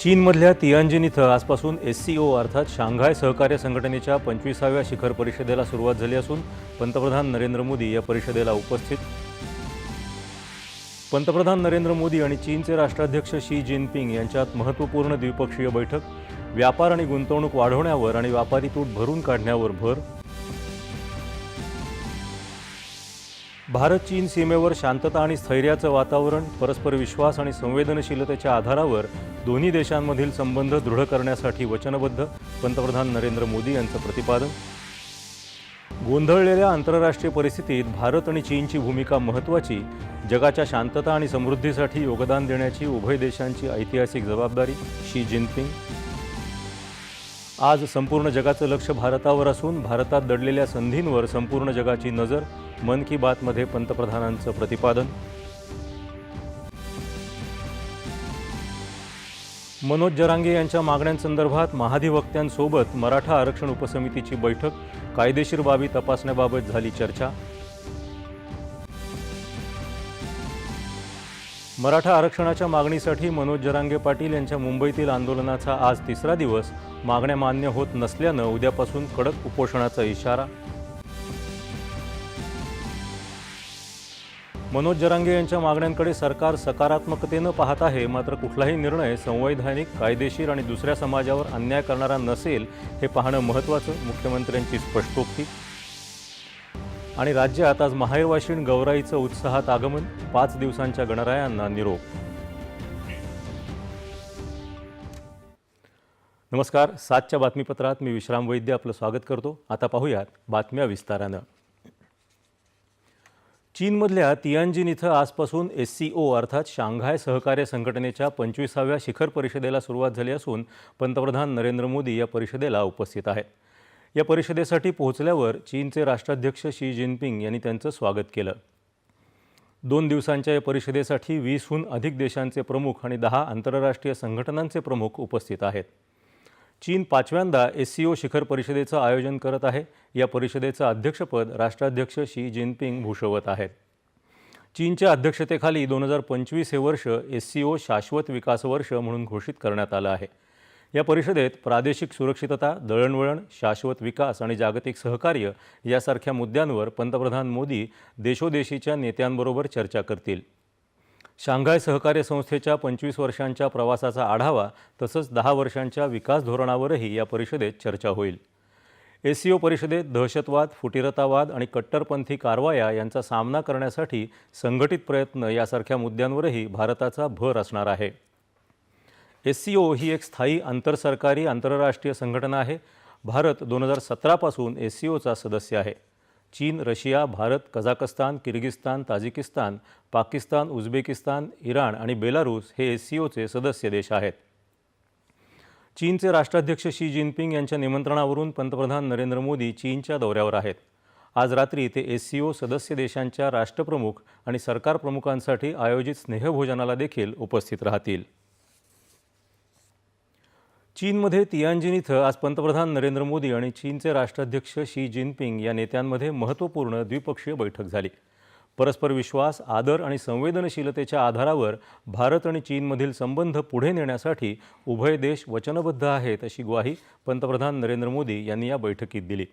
चीनमधल्या तियानजिन इथं आजपासून एस सी ओ अर्थात शांघाय सहकार्य संघटनेच्या पंचवीसाव्या शिखर परिषदेला सुरुवात झाली असून पंतप्रधान नरेंद्र मोदी या परिषदेला उपस्थित. पंतप्रधान नरेंद्र मोदी आणि चीनचे राष्ट्राध्यक्ष शी जिनपिंग यांच्यात महत्त्वपूर्ण द्विपक्षीय बैठक. व्यापार आणि गुंतवणूक वाढवण्यावर आणि व्यापारी तूट भरून काढण्यावर भर. भारत चीन सीमेवर शांतता आणि स्थैर्याचं वातावरण परस्पर विश्वास आणि संवेदनशीलतेच्या आधारावर दोन्ही देशांमधील संबंध दृढ करण्यासाठी वचनबद्ध पंतप्रधान नरेंद्र मोदी यांचं प्रतिपादन. गोंधळलेल्या आंतरराष्ट्रीय परिस्थितीत भारत आणि चीनची भूमिका महत्त्वाची जगाच्या शांतता आणि समृद्धीसाठी योगदान देण्याची उभय देशांची ऐतिहासिक जबाबदारी शी जिनपिंग. आज संपूर्ण जगाचं लक्ष भारतावर असून भारतात दडलेल्या संधींवर संपूर्ण जगाची नजर मन की बातमध्ये पंतप्रधानांचं प्रतिपादन. मनोज जरांगे यांच्या मागण्यांसंदर्भात महाधिवक्त्यांसोबत मराठा आरक्षण उपसमितीची बैठक कायदेशीर बाबी तपासण्याबाबत झाली चर्चा. मराठा आरक्षणाच्या मागणीसाठी मनोज जरांगे पाटील यांच्या मुंबईतील आंदोलनाचा आज तिसरा दिवस मागण्या मान्य होत नसल्यानं उद्यापासून कडक उपोषणाचा इशारा. मनोज जरांगे यांच्या मागण्यांकडे सरकार सकारात्मकतेनं पाहत आहे. मात्र कुठलाही निर्णय संवैधानिक कायदेशीर आणि दुसऱ्या समाजावर अन्याय करणारा नसेल हे पाहणं महत्त्वाचं मुख्यमंत्र्यांची स्पष्टोक्ती. आणि राज्यात आज माहेरवाशीण गौराईचं उत्साहात आगमन पाच दिवसांच्या गणरायांना निरोप. नमस्कार सातच्या बातमीपत्रात मी विश्राम वैद्य आपलं स्वागत करतो. आता पाहूयात बातम्या विस्तारानं. चीनमधल्या तियानजिन इथं आजपासून एस सी ओ अर्थात शांघाय सहकार्य संघटनेच्या पंचवीसाव्या शिखर परिषदेला सुरुवात झाली असून पंतप्रधान नरेंद्र मोदी या परिषदेला उपस्थित आहेत. या परिषदेसाठी पोहोचल्यावर चीनचे राष्ट्राध्यक्ष शी जिनपिंग यांनी त्यांचं स्वागत केलं. दोन दिवसांच्या या परिषदेसाठी वीसहून अधिक देशांचे प्रमुख आणि दहा आंतरराष्ट्रीय संघटनांचे प्रमुख उपस्थित आहेत. चीन पाचव्यांदा एस सी ओ शिखर परिषदेचं आयोजन करत आहे. या परिषदेचं अध्यक्षपद राष्ट्राध्यक्ष शी जिनपिंग भूषवत आहेत. चीनच्या अध्यक्षतेखाली दोन हजार पंचवीस हे वर्ष एस सी ओ शाश्वत विकास वर्ष म्हणून घोषित करण्यात आलं आहे. या परिषदेत प्रादेशिक सुरक्षितता दळणवळण शाश्वत विकास आणि जागतिक सहकार्य यासारख्या मुद्द्यांवर पंतप्रधान मोदी देशोदेशीच्या नेत्यांबरोबर चर्चा करतील. शांघाय सहकार्य संस्थेच्या पंचवीस वर्षांच्या प्रवासाचा आढावा तसंच दहा वर्षांच्या विकास धोरणावरही या परिषदेत चर्चा होईल. एसीओ परिषदेत दहशतवाद फुटीरतावाद आणि कट्टरपंथी कारवाया यांचा सामना करण्यासाठी संघटित प्रयत्न यासारख्या मुद्द्यांवरही भारताचा भर असणार आहे. एससीओ ही एक स्थायी आंतरसरकारी आंतरराष्ट्रीय संघटना आहे. भारत दोन हजार सतरापासून एस सी ओचा सदस्य आहे. चीन Russia Bharat Kazakhstan Kyrgyzstan Tajikistan Pakistan Uzbekistan Iran आणि बेलारूस हे एस सी ओचे सदस्य देश आहेत. चीनचे राष्ट्राध्यक्ष शी जिनपिंग यांच्या निमंत्रणावरून पंतप्रधान नरेंद्र मोदी चीनच्या दौऱ्यावर आहेत. आज रात्री ते एस सी ओ सदस्य देशांच्या राष्ट्रप्रमुख आणि सरकार प्रमुखांसाठी आयोजित स्नेहभोजनाला देखील उपस्थित राहतील. चीनमध्ये तियानजिन इथं आज पंतप्रधान नरेंद्र मोदी आणि चीनचे राष्ट्राध्यक्ष शी जिनपिंग या नेत्यांमध्ये महत्त्वपूर्ण द्विपक्षीय बैठक झाली. परस्पर विश्वास आदर आणि संवेदनशीलतेच्या आधारावर भारत आणि चीनमधील संबंध पुढे नेण्यासाठी उभय देश वचनबद्ध आहेत अशी ग्वाही पंतप्रधान नरेंद्र मोदी यांनी या बैठकीत दिली.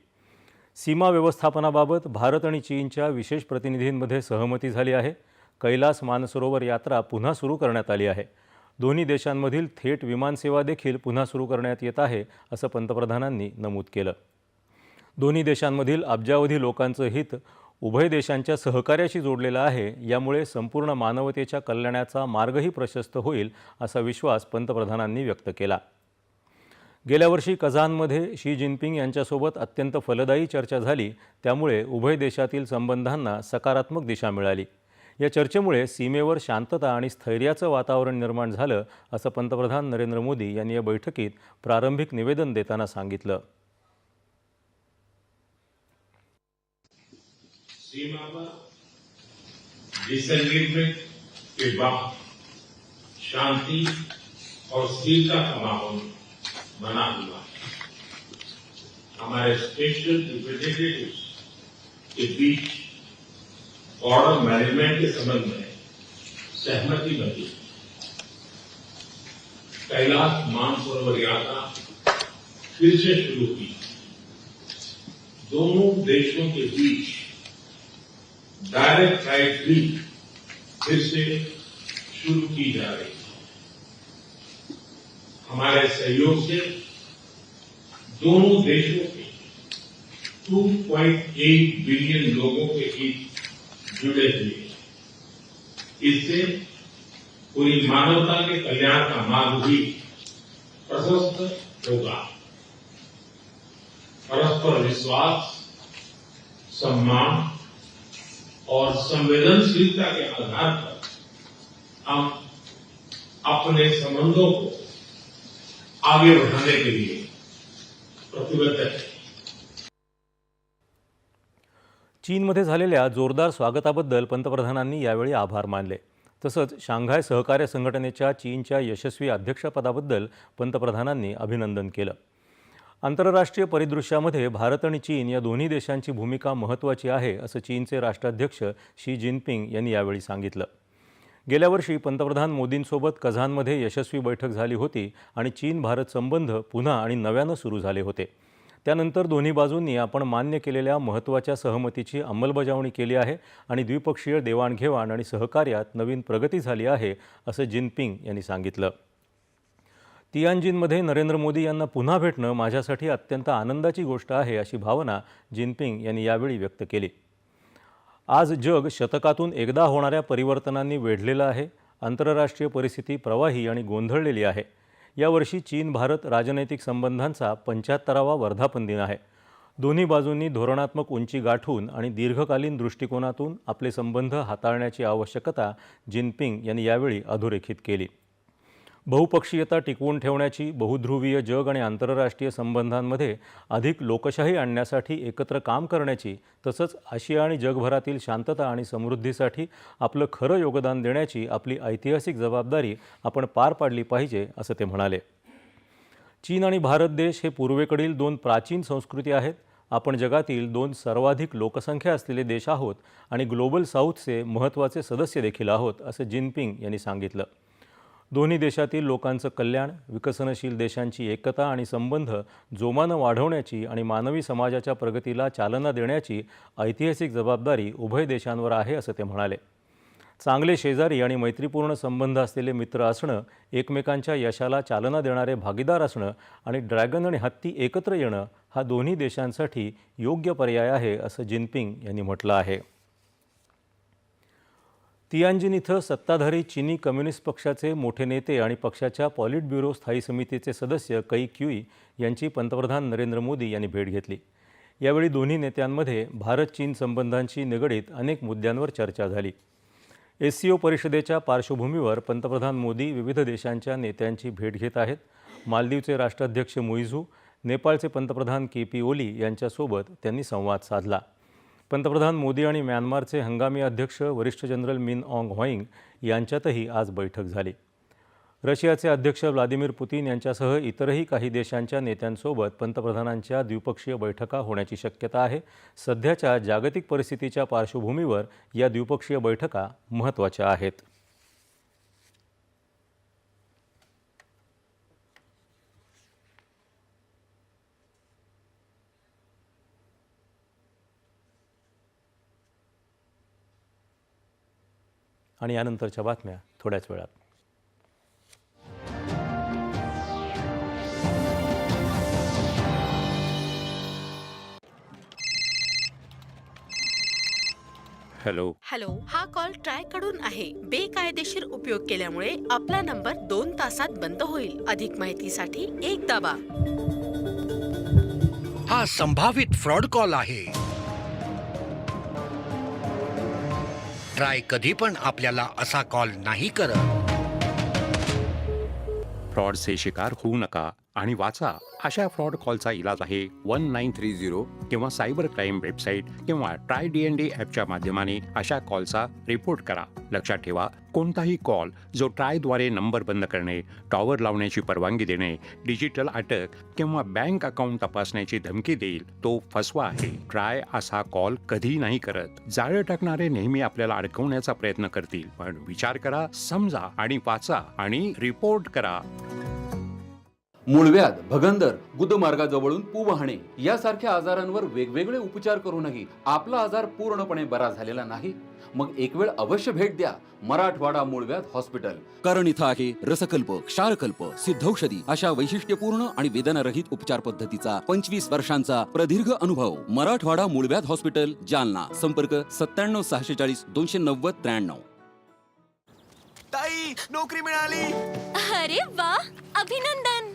सीमा व्यवस्थापनाबाबत भारत आणि चीनच्या विशेष प्रतिनिधींमध्ये सहमती झाली आहे. कैलास मानसरोवर यात्रा पुन्हा सुरू करण्यात आली आहे. दोन्ही देशांमधील थेट विमानसेवा देखील पुन्हा सुरू करण्यात येत आहे असं पंतप्रधानांनी नमूद केलं. दोन्ही देशांमधील अब्जावधी लोकांचं हित उभय देशांच्या सहकार्याशी जोडलेलं आहे यामुळे संपूर्ण मानवतेच्या कल्याणाचा मार्गही प्रशस्त होईल असा विश्वास पंतप्रधानांनी व्यक्त केला. गेल्या वर्षी कझानमध्ये शी जिनपिंग यांच्यासोबत अत्यंत फलदायी चर्चा झाली त्यामुळे उभय देशातील संबंधांना सकारात्मक दिशा मिळाली. या चर्चेमुळे सीमेवर शांतता आणि स्थैर्याचं वातावरण निर्माण झालं असं पंतप्रधान नरेंद्र मोदी यांनी या बैठकीत प्रारंभिक निवेदन देताना सांगितलं. सीमा के बाद शांति और स्थिरता का माहौल बना हुआ है। हमारे स्पेशल रिप्रेजेंटेटिव के बीच बॉर्डर मैनेजमेंट के संबंध में सहमति बनी। कैलाश मानसरोवर यात्रा फिर से शुरू की। दोनों देशों के बीच डायरेक्ट फ़्लाइट भी फिर से शुरू की जा रही है। हमारे सहयोग से दोनों देशों के 2.8 बिलियन लोगों के हित जुड़े हुए। इससे पूरी मानवता के कल्याण का मार्ग भी प्रशस्त होगा। परस्पर विश्वास, सम्मान और संवेदनशीलता के आधार पर हम अपने संबंधों को आगे बढ़ाने के लिए प्रतिबद्ध हैं। चीनमध्ये झालेल्या जोरदार स्वागताबद्दल पंतप्रधानांनी यावेळी आभार मानले. तसंच शांघाय सहकार्य संघटनेच्या चीनच्या यशस्वी अध्यक्षपदाबद्दल पंतप्रधानांनी अभिनंदन केलं. आंतरराष्ट्रीय परिदृश्यामध्ये भारत आणि चीन या दोन्ही देशांची भूमिका महत्त्वाची आहे असं चीनचे राष्ट्राध्यक्ष शी जिनपिंग यांनी यावेळी सांगितलं. गेल्या वर्षी पंतप्रधान मोदींसोबत कझानमध्ये यशस्वी बैठक झाली होती आणि चीन भारत संबंध पुन्हा आणि नव्यानं सुरू झाले होते. त्यानंतर दोन्ही बाजूंनी आपण मान्य केलेल्या महत्त्वाच्या सहमतीची अंमलबजावणी केली आहे आणि द्विपक्षीय देवाणघेवाण आणि सहकार्यात नवीन प्रगती झाली आहे असं जिनपिंग यांनी सांगितलं. तियानजिनमध्ये नरेंद्र मोदी यांना पुन्हा भेटणं माझ्यासाठी अत्यंत आनंदाची गोष्ट आहे अशी भावना जिनपिंग यांनी यावेळी व्यक्त केली. आज जग शतकातून एकदा होणाऱ्या परिवर्तनांनी वेढलेलं आहे आंतरराष्ट्रीय परिस्थिती प्रवाही आणि गोंधळलेली आहे. यावर्षी चीन भारत राजनैतिक संबंधांचा पंच्याहत्तरावा वर्धापन दिन आहे. दोन्ही बाजूंनी धोरणात्मक उंची गाठून आणि दीर्घकालीन दृष्टिकोनातून आपले संबंध हाताळण्याची आवश्यकता जिनपिंग यांनी यावेळी अधोरेखित केली. बहुपक्षीयता टिकवून ठेवण्याची बहुध्रुवीय जग आणि आंतरराष्ट्रीय संबंधांमध्ये अधिक लोकशाही आणण्यासाठी एकत्र काम करण्याची तसंच आशिया आणि जगभरातील शांतता आणि समृद्धीसाठी आपलं खरं योगदान देण्याची आपली ऐतिहासिक जबाबदारी आपण पार पाडली पाहिजे असं ते म्हणाले. चीन आणि भारत देश हे पूर्वेकडील दोन प्राचीन संस्कृती आहेत. आपण जगातील दोन सर्वाधिक लोकसंख्या असलेले देश आहोत आणि ग्लोबल साऊथचे महत्त्वाचे सदस्य देखील आहोत असं जिनपिंग यांनी सांगितलं. दोन्ही देशातील लोकांचं कल्याण विकसनशील देशांची एकता आणि संबंध जोमानं वाढवण्याची आणि मानवी समाजाच्या प्रगतीला चालना देण्याची ऐतिहासिक जबाबदारी उभय देशांवर आहे असं ते म्हणाले. चांगले शेजारी आणि मैत्रीपूर्ण संबंध असलेले मित्र असणं एकमेकांच्या यशाला चालना देणारे भागीदार असणं आणि ड्रॅगन आणि हत्ती एकत्र येणं हा दोन्ही देशांसाठी योग्य पर्याय आहे असं जिनपिंग यांनी म्हटलं आहे. तियानजिन इथं सत्ताधारी चिनी कम्युनिस्ट पक्षाचे मोठे नेते आणि पक्षाच्या पॉलिट ब्युरो स्थायी समितीचे सदस्य कै क्युई यांची पंतप्रधान नरेंद्र मोदी यांनी भेट घेतली. यावेळी दोन्ही नेत्यांमध्ये भारत चीन संबंधांशी निगडीत अनेक मुद्द्यांवर चर्चा झाली. एस सी ओ परिषदेच्या पार्श्वभूमीवर पंतप्रधान मोदी विविध देशांच्या नेत्यांची भेट घेत आहेत. मालदीवचे राष्ट्राध्यक्ष मुईझू नेपाळचे पंतप्रधान के पी ओली यांच्यासोबत त्यांनी संवाद साधला. पंतप्रधान मोदी आणि म्यानमारचे हंगामी अध्यक्ष वरिष्ठ जनरल मिन ऑंग हॉईंग यांच्यातही आज बैठक झाली. रशियाचे अध्यक्ष व्लादिमीर पुतीन यांच्यासह इतरही काही देशांच्या नेत्यांसोबत पंतप्रधानांच्या द्विपक्षीय बैठका होण्याची शक्यता आहे. सध्याच्या जागतिक परिस्थितीच्या पार्श्वभूमीवर या द्विपक्षीय बैठका महत्त्वाच्या आहेत. आणि यानंतरच्या बातम्या थोड्याच वेळात. हॅलो. हॅलो हा कॉल ट्रायकडून आहे. बेकायदेशीर उपयोग केल्यामुळे आपला नंबर दोन तासात बंद होईल. अधिक माहितीसाठी एक दाबा. हा संभावित फ्रॉड कॉल आहे. ट्राय कधी पण आपल्याला असा कॉल नाही करत. फ्रॉडचे शिकार होऊ नका आणि वाचा. अशा फ्रॉड कॉलचा इलाज आहे. वन नाईन थ्री झिरो किंवा सायबर क्राईम वेबसाईट किंवा ट्राय डी एन डी ॲपच्या माध्यमाने अशा कॉलचा रिपोर्ट करा. लक्षात ठेवा कोणताही कॉल जो ट्रायद्वारे नंबर बंद करणे टॉवर लावण्याची परवानगी देणे डिजिटल अटक किंवा बँक अकाउंट तपासण्याची धमकी देईल तो फसवा आहे. ट्राय असा कॉल कधी नाही करत. जाळं टाकणारे नेहमी आपल्याला अडकवण्याचा प्रयत्न करतील पण विचार करा समजा आणि वाचा आणि रिपोर्ट करा. मूळव्याध भगंदर गुदमार्गाजवळून पू वाहणे यासारख्या आजारांवर वेगवेगळे उपचार करूनही आपला आजार पूर्णपणे बरा झालेला नाही. मग एक वेळ अवश्य भेट द्या. मराठवाडा मूळव्याध हॉस्पिटल. कारण इथं आहे रसकल्प क्षारकल्प सिद्धौषधी अशा वैशिष्ट्यपूर्ण आणि वेदनारहित उपचार पद्धतीचा पंचवीस वर्षांचा प्रदीर्घ अनुभव. मराठवाडा मूळव्याध हॉस्पिटल जालना. संपर्क सत्त्याण्णव सहाशे चाळीस दोनशे नव्वद त्र्याण्णव. ताई नोकरी मिळाली. अरे वा अभिनंदन.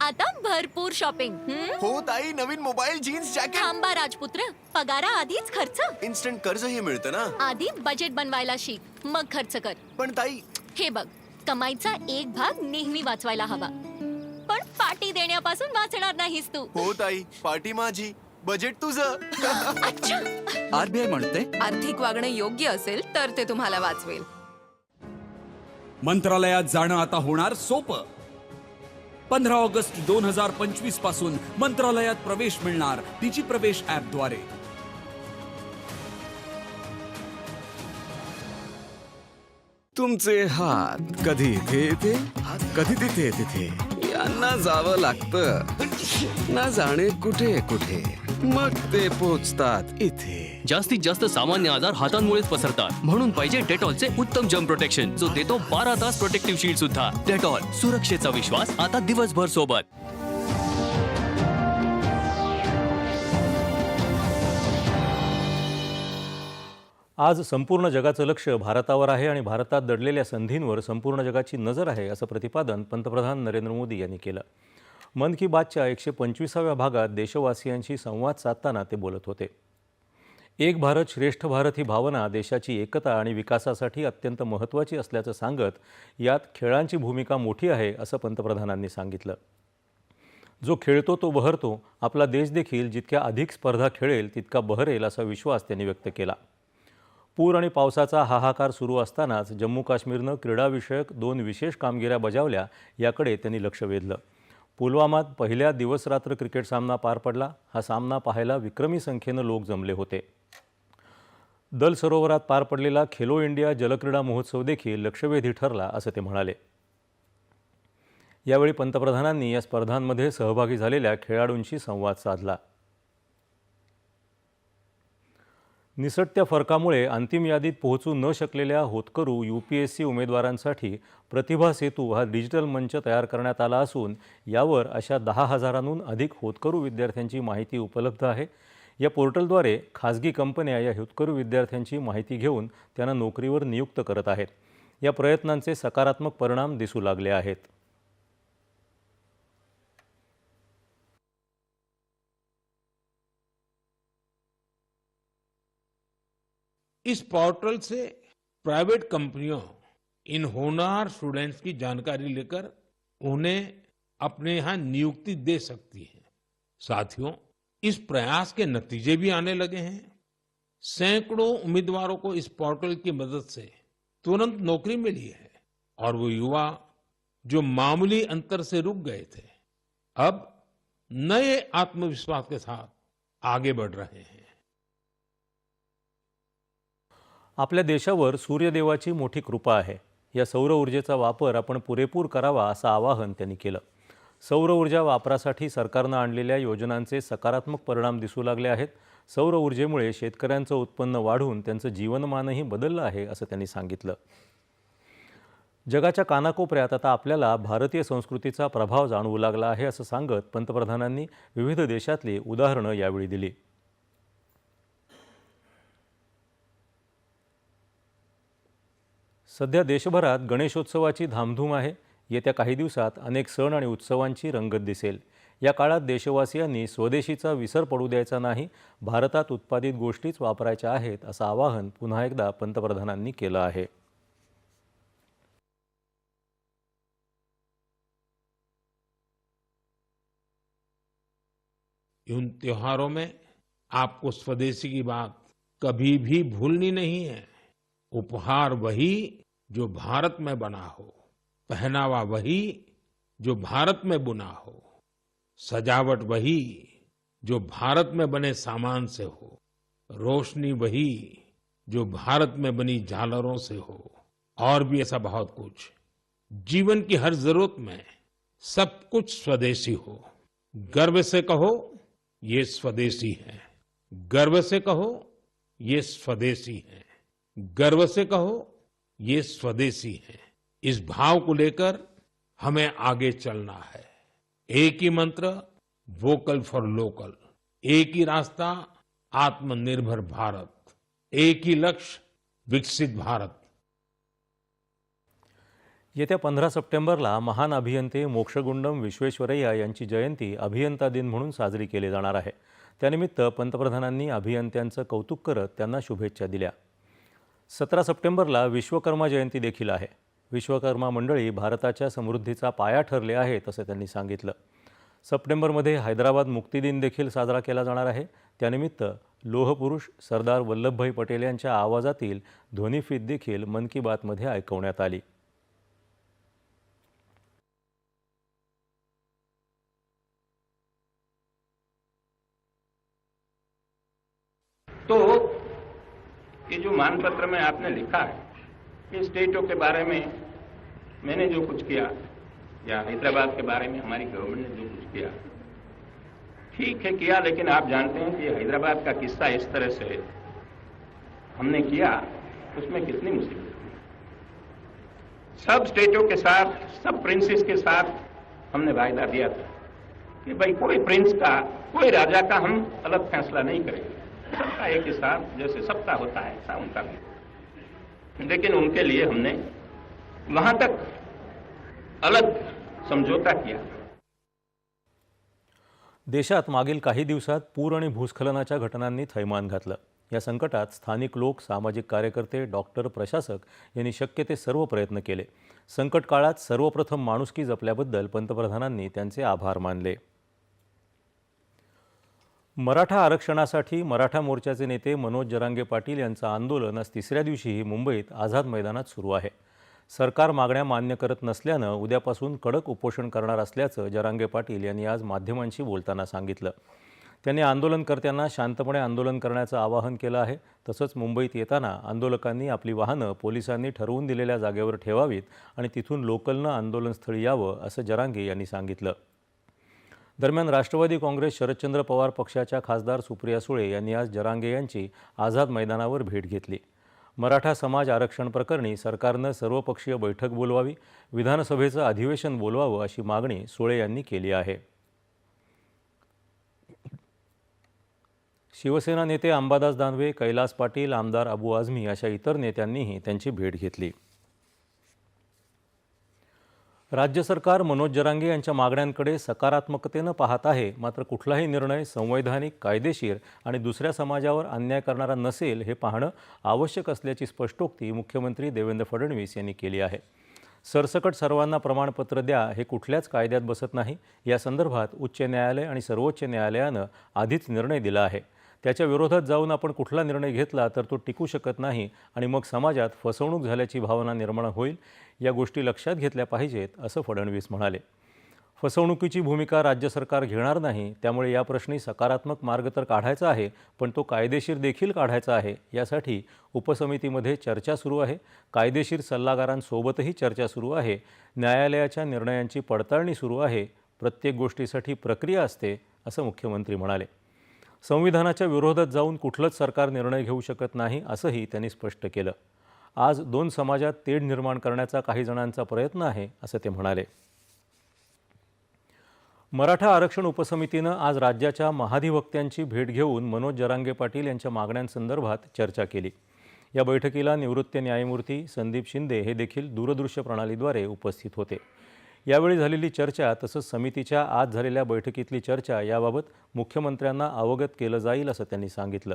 आता भरपूर शॉपिंग हं? हो ताई नवीन मोबाईल जीन्स जॅकेट थांबा राजपुत्र पगारा आधीच खर्च. इन्स्टंट कर्जही मिळतं ना? आधी बजेट बनवायला शिक मग खर्च कर. पण ताई हे बघ कमाईचा एक भाग नेहमी वाचवायला हवा. पण पार्टी देण्यापासून वाचणार नाहीस तू. हो ताई पार्टी माझी. बजेट तुझं. अच्छा. आरबीआय म्हणते. आर्थिक वागणे योग्य असेल तर ते तुम्हाला वाचवेल. मंत्रालयात जाणं आता होणार सोपं. पंधरा ऑगस्ट दोन हजार पंचवीसपासून मंत्रालयात प्रवेश मिळणार तिची प्रवेश ॲपद्वारे. तुमचे हात कधी इथे येते? कधी तिथे तिथे यांना जावं लागतं. ना जाणे कुठे कुठे? मग ते पोचतात इथे. जास्तीत जास्त सामान्य आजार हातांमुळेच पसरतात. म्हणून पाहिजे डेटॉलचे उत्तम जम प्रोटेक्शन जो देतो बारा तास प्रोटेक्टिव्ह शील्ड सुद्धा. डेटॉल सुरक्षेचा विश्वास आता दिवसभर सोबत. आज संपूर्ण जगाचं लक्ष भारतावर आहे आणि भारतात दडलेल्या संधींवर संपूर्ण जगाची नजर आहे असं प्रतिपादन पंतप्रधान नरेंद्र मोदी यांनी केलं. मन की बातच्या एकशे पंचवीसाव्या भागात देशवासियांशी संवाद साधताना ते बोलत होते. एक भारत श्रेष्ठ भारत ही भावना देशाची एकता आणि विकासासाठी अत्यंत महत्त्वाची असल्याचं सांगत यात खेळांची भूमिका मोठी आहे असं पंतप्रधानांनी सांगितलं. जो खेळतो तो बहरतो आपला देश देखील जितक्या अधिक स्पर्धा खेळेल तितका बहरेल असा विश्वास त्यांनी व्यक्त केला. पूर आणि पावसाचा हाहाकार सुरू असतानाच जम्मू काश्मीरनं क्रीडाविषयक दोन विशेष कामगिऱ्या बजावल्या याकडे त्यांनी लक्ष वेधलं. पुलवामात पहिल्या दिवसरात्र क्रिकेट सामना पार पडला. हा सामना पाहायला विक्रमी संख्येनं लोक जमले होते. दल सरोवरात पार पडलेला खेलो इंडिया जलक्रीडा महोत्सव देखील लक्षवेधी ठरला असं ते म्हणाले. यावेळी पंतप्रधानांनी या स्पर्धांमध्ये सहभागी झालेल्या खेळाडूंशी संवाद साधला. निसटत्या फरकामुळे अंतिम यादीत पोहोचू न शकलेल्या होतकरू यू पी एस सी उमेदवारांसाठी प्रतिभा सेतू हा डिजिटल मंच तयार करण्यात आला असून यावर अशा दहा हजारांहून अधिक होतकरू विद्यार्थ्यांची माहिती उपलब्ध आहे. या पोर्टलद्वारे खाजगी कंपन्या या होतकरू विद्यार्थ्यांची माहिती घेऊन त्यांना नोकरीवर नियुक्त करत आहेत. या प्रयत्नांचे सकारात्मक परिणाम दिसू लागले आहेत. इस पोर्टल से प्राइवेट कंपनियों, इन होनहार स्टूडेंट्स की जानकारी लेकर उन्हें अपने यहाँ नियुक्ति दे सकती है। साथियों, इस प्रयास के नतीजे भी आने लगे हैं। सैकड़ों उम्मीदवारों को इस पोर्टल की मदद से तुरंत नौकरी मिली है और वो युवा जो मामूली अंतर से रुक गए थे, अब नए आत्मविश्वास के साथ आगे बढ़ रहे हैं। आपल्या देशावर सूर्यदेवाची मोठी कृपा आहे. या सौर ऊर्जेचा वापर आपण पुरेपूर करावा असं आवाहन त्यांनी केलं. सौर ऊर्जा वापरासाठी सरकारनं आणलेल्या योजनांचे सकारात्मक परिणाम दिसू लागले आहेत. सौर ऊर्जेमुळे शेतकऱ्यांचं उत्पन्न वाढून त्यांचं जीवनमानही बदललं आहे असं त्यांनी सांगितलं. जगाच्या कानाकोपऱ्यात आता आपल्याला भारतीय संस्कृतीचा प्रभाव जाणवू लागला आहे असं सांगत पंतप्रधानांनी विविध देशातली उदाहरणं यावेळी दिली. सध्या देशभरात गणेशोत्सवाची धामधूम आहे. येत्या काही दिवसात अनेक सण आणि उत्सवांची रंगत दिसेल. या काळात देशवासियांनी स्वदेशीचा विसर पडू द्यायचा नाही भारतात उत्पादित गोष्टीच वापरायच्या आहेत असं आवाहन पुन्हा एकदा पंतप्रधानांनी केलं आहे. उन त्योहारों में आपको स्वदेशी की बात कभी भी भूलनी नहीं है। उपहार वही जो भारत में बना हो। पहनावा वही जो भारत में बुना हो। सजावट वही जो भारत में बने सामान से हो। रोशनी वही जो भारत में बनी झालरों से हो। और भी ऐसा बहुत कुछ। जीवन की हर ज़रूरत में सब कुछ स्वदेशी हो। गर्व से कहो, ये स्वदेशी है। गर्व से कहो, ये स्वदेशी है। गर्व से कहो ये स्वदेशी है। इस भाव को लेकर हमें आगे चलना है। एक ही मंत्र वोकल फॉर लोकल एक ही रास्ता आत्मनिर्भर भारत। एक ही लक्ष्य विकसित भारत। येत्या पंधरा सप्टेंबरला महान अभियंते मोक्षगुंडम विश्वेश्वरय्या यांची जयंती अभियंता दिन म्हणून साजरी केली जाणार आहे. त्यानिमित्त पंतप्रधानांनी अभियंत्यांचं कौतुक करत त्यांना शुभेच्छा दिल्या. सतरा सप्टेंबरला विश्वकर्मा जयंती देखील आहे. विश्वकर्मा मंडळी भारताच्या समृद्धीचा पाया ठरले आहेत असं त्यांनी सांगितलं. सप्टेंबरमध्ये हैदराबाद मुक्ती दिन देखील साजरा केला जाणार आहे. त्यानिमित्त लोहपुरुष सरदार वल्लभभाई पटेल यांच्या आवाजातील ध्वनिफीत देखील मन की बातमध्ये ऐकवण्यात आली. तो ये जो मान पत्र में आपने लिखा है ये स्टेटों के बारे में मैंने जो कुछ किया, या हैदराबाद के बारे में हमारी गवर्नमेंट ने जो कुछ किया, ठीक है किया, लेकिन आप जानते हैं कि हैदराबाद का किस्सा इस तरह से हमने किया, उसमें कितनी मुसीबत हुई। सब स्टेटों के साथ, सब प्रिंसेस के साथ हमने वायदा दिया था कि भाई कोई प्रिंस का, कोई राजा का हम अलग फैसला नहीं करेंगे। सबका एक साथ जैसे सबका होता है ऐसा उनका भी। लेकिन उनके लिए हमने वहां तक अलग समझौता किया। देशात मागील काही दिवसात पूर आणि भूस्खलनाच्या घटनांनी थैमान घातलं. या संकटात स्थानिक लोक सामाजिक कार्यकर्ते डॉक्टर प्रशासक यांनी शक्य ते सर्व प्रयत्न केले. संकट काळात सर्वप्रथम माणुसकी जपल्याबद्दल पंतप्रधानांनी त्यांचे आभार मानले. मराठा आरक्षणासाठी मराठा मोर्चाचे नेते मनोज जरांगे पाटील यांचं आंदोलन आज तिसऱ्या दिवशीही मुंबईत आझाद मैदानात सुरू आहे. सरकार मागण्या मान्य करत नसल्यानं उद्यापासून कडक उपोषण करणार असल्याचं जरांगे पाटील यांनी आज माध्यमांशी बोलताना सांगितलं. त्यांनी आंदोलनकर्त्यांना शांतपणे आंदोलन करण्याचं आवाहन केलं आहे. तसंच मुंबईत येताना आंदोलकांनी आपली वाहनं पोलिसांनी ठरवून दिलेल्या जागेवर ठेवावीत आणि तिथून लोकलनं आंदोलनस्थळी यावं असं जरांगे यांनी सांगितलं. दरम्यान राष्ट्रवादी काँग्रेस शरदचंद्र पवार पक्षाच्या खासदार सुप्रिया सुळे यांनी आज जरांगे यांची आझाद मैदानावर भेट घेतली. मराठा समाज आरक्षण प्रकरणी सरकारनं सर्वपक्षीय बैठक बोलवावी विधानसभेचं अधिवेशन बोलवावं अशी मागणी सुळे यांनी केली आहे. शिवसेना नेते अंबादास दानवे कैलास पाटील आमदार अबू आझमी अशा इतर नेत्यांनीही त्यांची भेट घेतली. राज्य सरकार मनोज जरांगे यांच्या मागण्यांकडे सकारात्मकतेनं पाहत आहे. मात्र कुठलाही निर्णय संवैधानिक कायदेशीर आणि दुसऱ्या समाजावर अन्याय करणारा नसेल हे पाहणं आवश्यक असल्याची स्पष्टोक्ती मुख्यमंत्री देवेंद्र फडणवीस यांनी केली आहे. सरसकट सर्वांना प्रमाणपत्र द्या हे कुठल्याच कायद्यात बसत नाही. या संदर्भात उच्च न्यायालय आणि सर्वोच्च न्यायालयानं आधीच निर्णय दिला आहे. त्याच्या विरोधात जाऊन आपण कुठला निर्णय घेतला तर तो टिकू शकत नाही आणि मग समाजात फसवणूक झाल्याची भावना निर्माण होईल या गोष्टी लक्षात घेतल्या पाहिजेत असं फडणवीस म्हणाले. फसवणुकीची भूमिका राज्य सरकार घेणार नाही त्यामुळे या प्रश्नी सकारात्मक मार्ग तर काढायचा आहे पण तो कायदेशीर देखील काढायचा आहे यासाठी उपसमितीमध्ये चर्चा सुरू आहे. कायदेशीर सल्लागारांसोबतही चर्चा सुरू आहे. न्यायालयाच्या निर्णयांची पडताळणी सुरू आहे. प्रत्येक गोष्टीसाठी प्रक्रिया असते असं मुख्यमंत्री म्हणाले. संविधानाच्या विरोधात जाऊन कुठलंच सरकार निर्णय घेऊ शकत नाही असंही त्यांनी स्पष्ट केलं. आज दोन समाजात तेढ निर्माण करण्याचा काही जणांचा प्रयत्न आहे असं ते म्हणाले. मराठा आरक्षण उपसमितीनं आज राज्याच्या महाधिवक्त्यांची भेट घेऊन मनोज जरांगे पाटील यांच्या मागण्यांसंदर्भात चर्चा केली. या बैठकीला निवृत्त न्यायमूर्ती संदीप शिंदे हे देखील दूरदृश्य प्रणालीद्वारे उपस्थित होते. यावेळी झालेली चर्चा तसंच समितीच्या आज झालेल्या बैठकीतली चर्चा याबाबत मुख्यमंत्र्यांना अवगत केलं जाईल असं त्यांनी सांगितलं.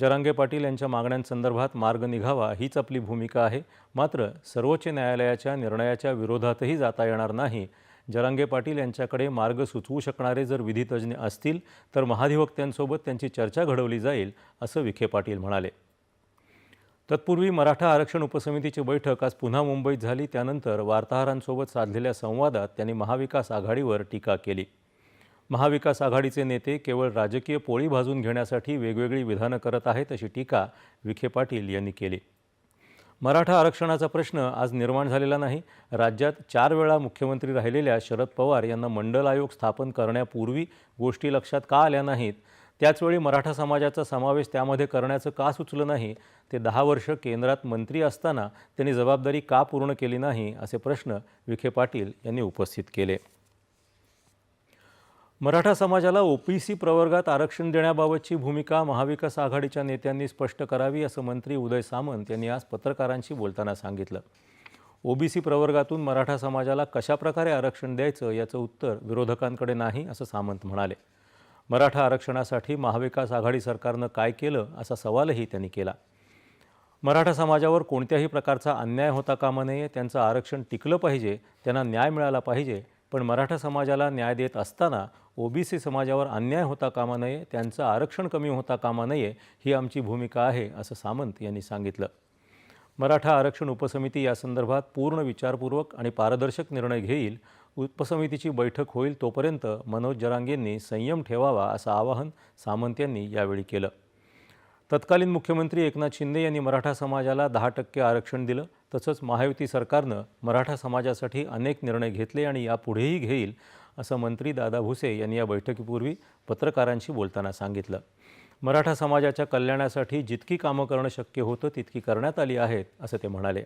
जरांगे पाटील यांच्या मागण्यांसंदर्भात मार्ग निघावा हीच आपली भूमिका आहे. मात्र सर्वोच्च न्यायालयाच्या निर्णयाच्या विरोधातही जाता येणार नाही. जरांगे पाटील यांच्याकडे मार्ग सुचवू शकणारे जर विधितज्ञ असतील तर महाधिवक्त्यांसोबत त्यांची चर्चा घडवली जाईल असं विखे पाटील म्हणाले. तत्पूर्वी मराठा आरक्षण उपसमितीची बैठक आज पुन्हा मुंबईत झाली. त्यानंतर वार्ताहरांसोबत साधलेल्या संवादात त्यांनी महाविकास आघाडीवर टीका केली. महाविकास आघाडीचे नेते केवळ राजकीय पोळी भाजून घेण्यासाठी वेगवेगळी विधानं करत आहेत अशी टीका विखे पाटील यांनी केली. मराठा आरक्षणाचा प्रश्न आज निर्माण झालेला नाही. राज्यात चार वेळा मुख्यमंत्री राहिलेल्या शरद पवार यांना मंडल आयोग स्थापन करण्यापूर्वी गोष्टी लक्षात का आल्या नाहीत? त्याचवेळी मराठा समाजाचा समावेश त्यामध्ये करण्याचं का सुचलं नाही ते दहा वर्ष केंद्रात मंत्री असताना त्यांनी जबाबदारी का पूर्ण केली नाही असे प्रश्न विखे पाटील यांनी उपस्थित केले. मराठा समाजाला ओबीसी प्रवर्गात आरक्षण देण्याबाबतची भूमिका महाविकास आघाडीच्या नेत्यांनी स्पष्ट करावी असं मंत्री उदय सामंत यांनी आज पत्रकारांशी बोलताना सांगितलं. ओबीसी प्रवर्गातून मराठा समाजाला कशाप्रकारे आरक्षण द्यायचं याचं उत्तर विरोधकांकडे नाही असं सामंत म्हणाले. मराठा आरक्षणासाठी महाविकास आघाडी सरकारनं काय केलं असा सवालही त्यांनी केला. मराठा समाजावर कोणत्याही प्रकारचा अन्याय होता कामा नये त्यांचं आरक्षण टिकलं पाहिजे त्यांना न्याय मिळाला पाहिजे पण मराठा समाजाला न्याय देत असताना ओबीसी समाजावर अन्याय होता कामा नये त्यांचं आरक्षण कमी होता कामा नये ही आमची भूमिका आहे असं सामंत यांनी सांगितलं. मराठा आरक्षण उपसमिती यासंदर्भात पूर्ण विचारपूर्वक आणि पारदर्शक निर्णय घेईल. उपसमितीची बैठक होईल तोपर्यंत मनोज जरांगेंनी संयम ठेवावा असं आवाहन सामंत यांनी यावेळी केलं. तत्कालीन मुख्यमंत्री एकनाथ शिंदे यांनी मराठा समाजाला दहा टक्के आरक्षण दिलं. तसंच महायुती सरकारनं मराठा समाजासाठी अनेक निर्णय घेतले आणि यापुढेही घेईल असं मंत्री दादा भुसे यांनी या बैठकीपूर्वी पत्रकारांशी बोलताना सांगितलं. मराठा समाजाच्या कल्याणासाठी जितकी कामं करणं शक्य होतं तितकी करण्यात आली आहेत असं ते म्हणाले.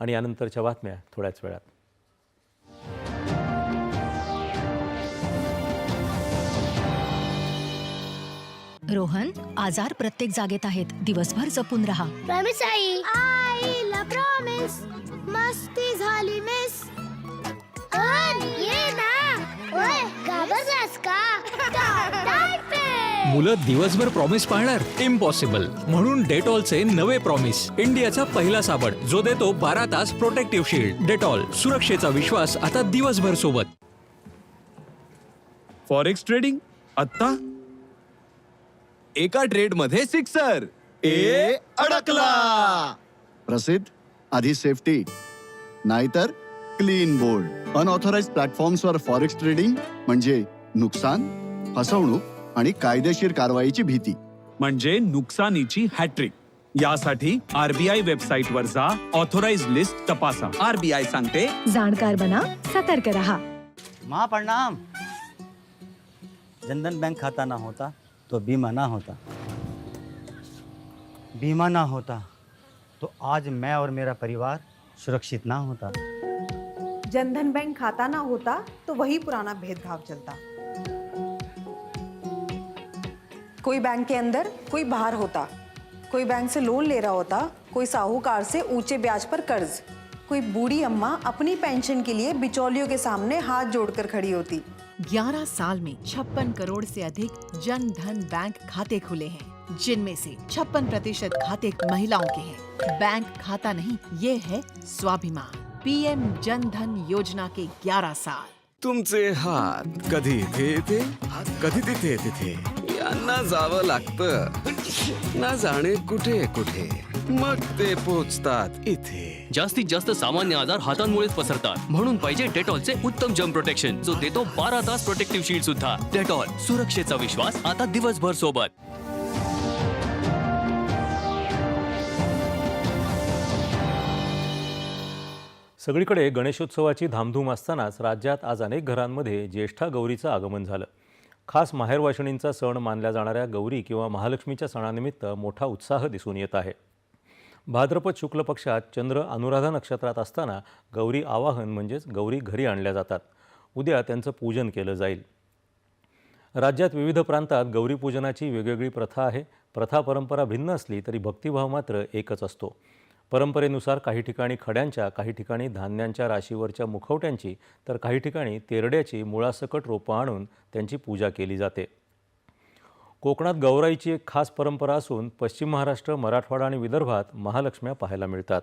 आणि यानंतरच्या बातम्या थोड्याच वेळात. रोहन आजार प्रत्येक जागेत आहेत. दिवसभर जपून राहा. प्रॉमिस आई. आईला प्रॉमिस मस्ती झाली मिस ये ना. घाबरलास का? मुलं दिवसभर प्रॉमिस पाळणार? इम्पॉसिबल म्हणून डेटॉलचे नवे प्रॉमिस इंडियाचा पहिला साबण. जो देतो बारा तास प्रोटेक्टिव्ह शील्ड डेटॉल सुरक्षेचा विश्वास आता दिवसभर सोबत. फॉरेक्स ट्रेडिंग आत्ता? एका ट्रेडमध्ये सिक्सर ए अडकला! प्रसिद्ध. आधी सेफ्टी नाहीतर क्लीन बोल्ड अनऑथोराइज प्लॅटफॉर्म्सवर फॉरेक्स ट्रेडिंग म्हणजे नुकसान फसवणूक आणि कायदेशीर कारवाईची भीती. म्हणजे नुकसानीची हॅट्रिक. यासाठी आरबीआय वेबसाईट वर जा ऑथोराइज लिस्ट तपासा. आरबीआय सांगते. जाणकार बना सतर्क रहा. माँ प्रणाम. जनधन बैंक खाता ना होता तो बीमा ना होता. बीमा ना होता तो आज मैं और मेरा परिवार सुरक्षित ना होता. जनधन बैंक खाता ना होता तो वही पुराना भेदभाव चलता. कोई बैंक के अंदर कोई बाहर होता कोई बैंक से लोन ले रहा होता कोई साहूकार से ऊँचे ब्याज पर कर्ज कोई बूढ़ी अम्मा अपनी पेंशन के लिए बिचौलियों के सामने हाथ जोड़कर खड़ी होती। 11 साल में छप्पन करोड़ से अधिक जन धन बैंक खाते खुले हैं जिनमें से छप्पन प्रतिशत खाते महिलाओं के हैं। बैंक खाता नहीं ये है स्वाभिमान। पीएम जन धन योजना के 11 साल। तुमचे हात कधी इथे येते कधी तिथे तिथे यांना जावं लागतं. ना जाणे कुठे कुठे. मग ते पोचतात इथे. जास्तीत जास्त सामान्य आजार हातांमुळेच पसरतात. म्हणून पाहिजे डेटॉलचे उत्तम जम प्रोटेक्शन जो देतो बारा तास प्रोटेक्टिव्ह शील्ड सुद्धा. डेटॉल सुरक्षेचा विश्वास आता दिवसभर सोबत. सगळीकडे गणेशोत्सवाची धामधूम असतानाच राज्यात आज अनेक घरांमध्ये ज्येष्ठा गौरीचं आगमन झालं. खास माहेरवाशिणींचा सण मानल्या जाणाऱ्या गौरी किंवा महालक्ष्मीच्या सणानिमित्त मोठा उत्साह दिसून येत आहे. भाद्रपद शुक्ल पक्षात चंद्र अनुराधा नक्षत्रात असताना गौरी आवाहन म्हणजेच गौरी घरी आणल्या जातात. उद्या त्यांचं पूजन केलं जाईल. राज्यात विविध प्रांतात गौरीपूजनाची वेगवेगळी प्रथा आहे. प्रथा परंपरा भिन्न असली तरी भक्तिभाव मात्र एकच असतो. परंपरेनुसार काही ठिकाणी खड्यांच्या काही ठिकाणी धान्यांच्या राशीवरच्या मुखवट्यांची तर काही ठिकाणी तेरड्याची मुळासकट रोपं आणून त्यांची पूजा केली जाते. कोकणात गौराईची एक खास परंपरा असून पश्चिम महाराष्ट्र मराठवाडा आणि विदर्भात महालक्ष्म्या पाहायला मिळतात.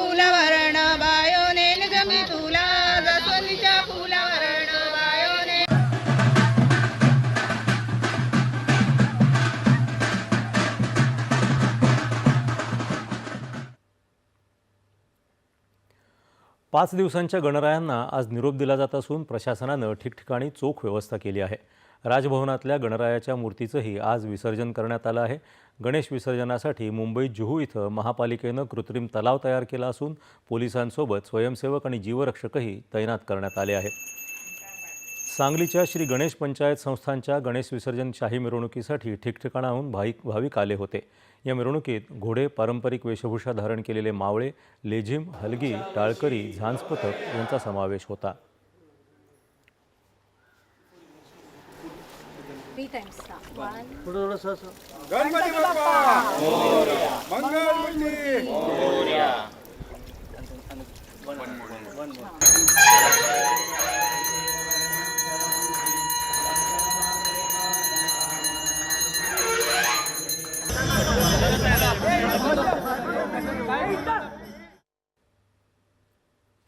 புலவரன் पाच दिवसांच्या गणरायांना आज निरोप दिला जात असून प्रशासनानं ठिकठिकाणी चोख व्यवस्था केली आहे. राजभवनातल्या गणरायाच्या मूर्तीचंही आज विसर्जन करण्यात आलं आहे. गणेश विसर्जनासाठी मुंबईत जुहू इथं महापालिकेनं कृत्रिम तलाव तयार केला असून पोलिसांसोबत स्वयंसेवक आणि जीवरक्षकही तैनात करण्यात आले आहेत. सांगलीच्या श्री गणेश पंचायत संस्थांच्या गणेश विसर्जन शाही मिरवणुकीसाठी ठिकठिकाणाहून भाविक भाविक आले होते. या मिरवणुकीत घोडे पारंपरिक वेशभूषा धारण केलेले मावळे लेझिम हलगी टाळकरी झांज पथक यांचा समावेश होता.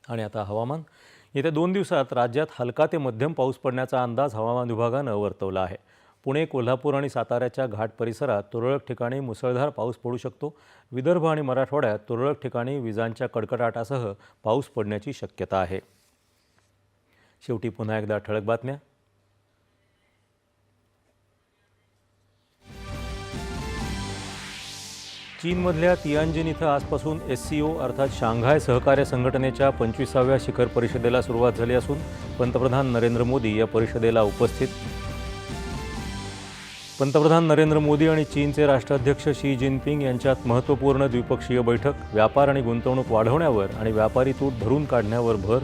आणि आता हवामान. येत्या दोन दिवसात राज्यात हलका ते मध्यम पाऊस पडण्याचा अंदाज हवामान विभागानं वर्तवला आहे. पुणे कोल्हापूर आणि साताऱ्याच्या घाट परिसरात तुरळक ठिकाणी मुसळधार पाऊस पडू शकतो. विदर्भ आणि मराठवाड्यात तुरळक ठिकाणी विजांच्या कडकडाटासह पाऊस पडण्याची शक्यता आहे. शेवटी पुन्हा एकदा ठळक बातम्या. चीनमधल्या तियानजिन इथं आजपासून एस सी ओ अर्थात शांघाय सहकार्य संघटनेच्या पंचवीसाव्या शिखर परिषदेला सुरुवात झाली असून पंतप्रधान नरेंद्र मोदी या परिषदेला उपस्थित. पंतप्रधान नरेंद्र मोदी आणि चीनचे राष्ट्राध्यक्ष शी जिनपिंग यांच्यात महत्त्वपूर्ण द्विपक्षीय बैठक व्यापार आणि गुंतवणूक वाढवण्यावर आणि व्यापारी तूट धरून काढण्यावर भर.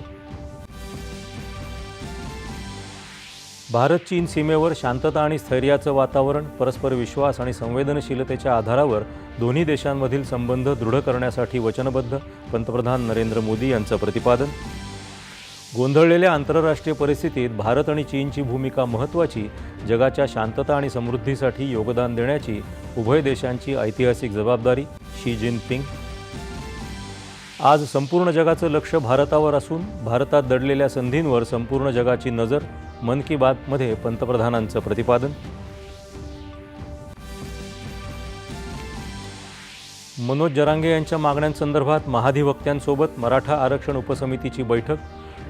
भारत चीन सीमेवर शांतता आणि स्थैर्याचं वातावरण परस्पर विश्वास आणि संवेदनशीलतेच्या आधारावर दोन्ही देशांमधील संबंध दृढ करण्यासाठी वचनबद्ध पंतप्रधान नरेंद्र मोदी यांचं प्रतिपादन. गोंधळलेल्या आंतरराष्ट्रीय परिस्थितीत भारत आणि चीनची भूमिका महत्त्वाची जगाच्या शांतता आणि समृद्धीसाठी योगदान देण्याची उभय देशांची ऐतिहासिक जबाबदारी शी जिनपिंग. आज संपूर्ण जगाचं लक्ष भारतावर असून भारतात दडलेल्या संधींवर संपूर्ण जगाची नजर मन की बातमध्ये पंतप्रधानांचं प्रतिपादन. मनोज जरांगे यांच्या मागण्यांसंदर्भात महाधिवक्त्यांसोबत मराठा आरक्षण उपसमितीची बैठक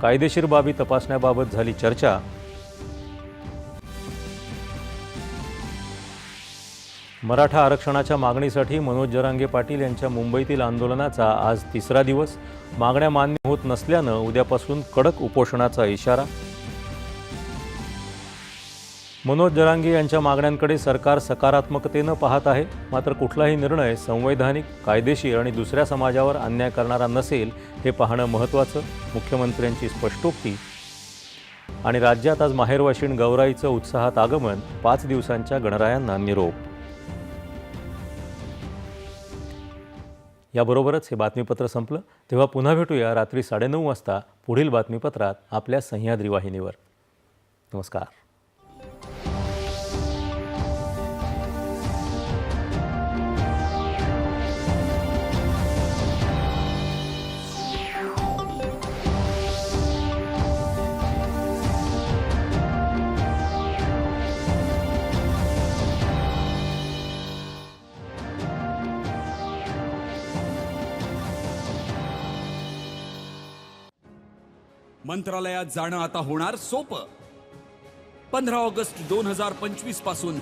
कायदेशीर बाबी तपासण्याबाबत झाली चर्चा. मराठा आरक्षणाच्या मागणीसाठी मनोज जरांगे पाटील यांच्या मुंबईतील आंदोलनाचा आज तिसरा दिवस. मागण्या मान्य होत नसल्यानं उद्यापासून कडक उपोषणाचा इशारा मनोज जरांगे यांच्या मागण्यांकडे सरकार सकारात्मकतेनं पाहत आहे. मात्र कुठलाही निर्णय संवैधानिक कायदेशीर आणि दुसऱ्या समाजावर अन्याय करणारा नसेल हे पाहणं महत्त्वाचं. मुख्यमंत्र्यांची स्पष्टोक्ती. आणि राज्यात आज माहेरवाशीण गौराईचं उत्साहात आगमन पाच दिवसांच्या गणरायांना निरोप. याबरोबरच हे बातमीपत्र संपलं. तेव्हा पुन्हा भेटूया रात्री साडेनऊ वाजता. पुढील बातमीपत्रात आपल्या सह्याद्री वाहिनीवर. नमस्कार. मंत्रालयात जाणं आता होणार सोपं. पंधरा ऑगस्ट दोन हजार पंचवीसपासून